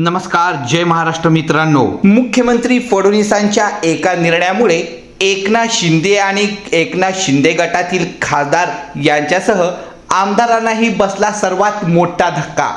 नमस्कार जय महाराष्ट्र मित्रांनो. मुख्यमंत्री फडणवीसांच्या एका निर्णयामुळे एकनाथ शिंदे आणि एकनाथ शिंदे गटातील खासदार यांच्यासह आमदारांनाही बसला सर्वात मोठा धक्का.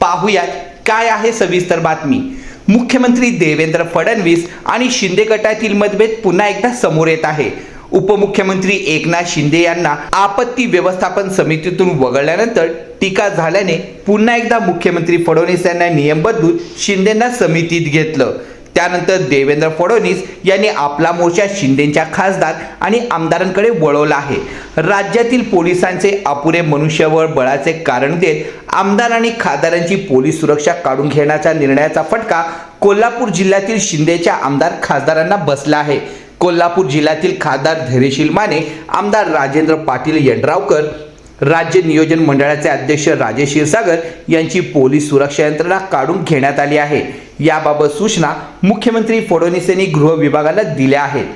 पाहूयात काय आहे सविस्तर बातमी. मुख्यमंत्री देवेंद्र फडणवीस आणि शिंदे गटातील मतभेद पुन्हा एकदा समोर येत आहे. उपमुख्यमंत्री एकनाथ शिंदे यांना आपत्ती व्यवस्थापन समितीतून वगळल्यानंतर टीका झाल्याने पुन्हा एकदा मुख्यमंत्री फडणवीस यांना नियम बदलून शिंदेंना समितीत घेतलं. त्यानंतर देवेंद्र फडणवीस यांनी आपला मोर्चा शिंदेच्या खासदार आणि आमदारांकडे वळवला आहे. राज्यातील पोलिसांचे अपुरे मनुष्यबळ बळाचे कारण देत आमदार आणि खासदारांची पोलीस सुरक्षा काढून घेण्याच्या निर्णयाचा फटका कोल्हापूर जिल्ह्यातील शिंदेच्या आमदार खासदारांना बसला आहे. कोल्हापूर जिल्ह्यातील खासदार धैर्यशील माने आमदार राजेंद्र पाटील यड्रावकर राज्य नियोजन मंडळाचे अध्यक्ष राजेश क्षीरसागर यांची पोलीस सुरक्षा यंत्रणा काढून घेण्यात आली आहे. याबाबत सूचना मुख्यमंत्री फडणवीस यांनी गृह विभागाला दिल्या आहेत.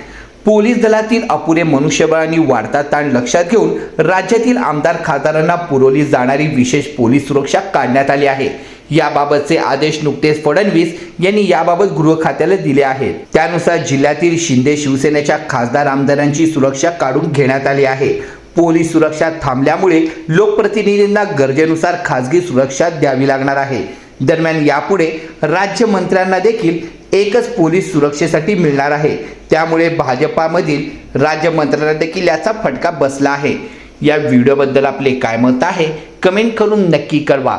पोलीस दलातील अपुरे मनुष्यबळ आणि वाढता ताण लक्षात घेऊन राज्यातील आमदार खासदारांना पुरवली जाणारी विशेष पोलीस सुरक्षा काढण्यात आली आहे. याबाबतचे आदेश नुकतेच फडणवीस यांनी याबाबत गृह खात्याला दिले आहेत. त्यानुसार जिल्ह्यातील शिंदे शिवसेनेच्या खासदार आमदारांची सुरक्षा काढून घेण्यात आली आहे. पोलीस सुरक्षा थांबल्यामुळे लोकप्रतिनिधींना गरजेनुसार खासगी सुरक्षा द्यावी लागणार आहे. दरम्यान यापुढे राज्यमंत्र्यांना देखील एकच पोलीस सुरक्षेसाठी मिळणार आहे. त्यामुळे भाजपामधील राज्यमंत्र्यांना देखील याचा फटका बसला आहे. या व्हिडिओबद्दल आपले काय मत आहे? कमेंट करून नक्की कळवा.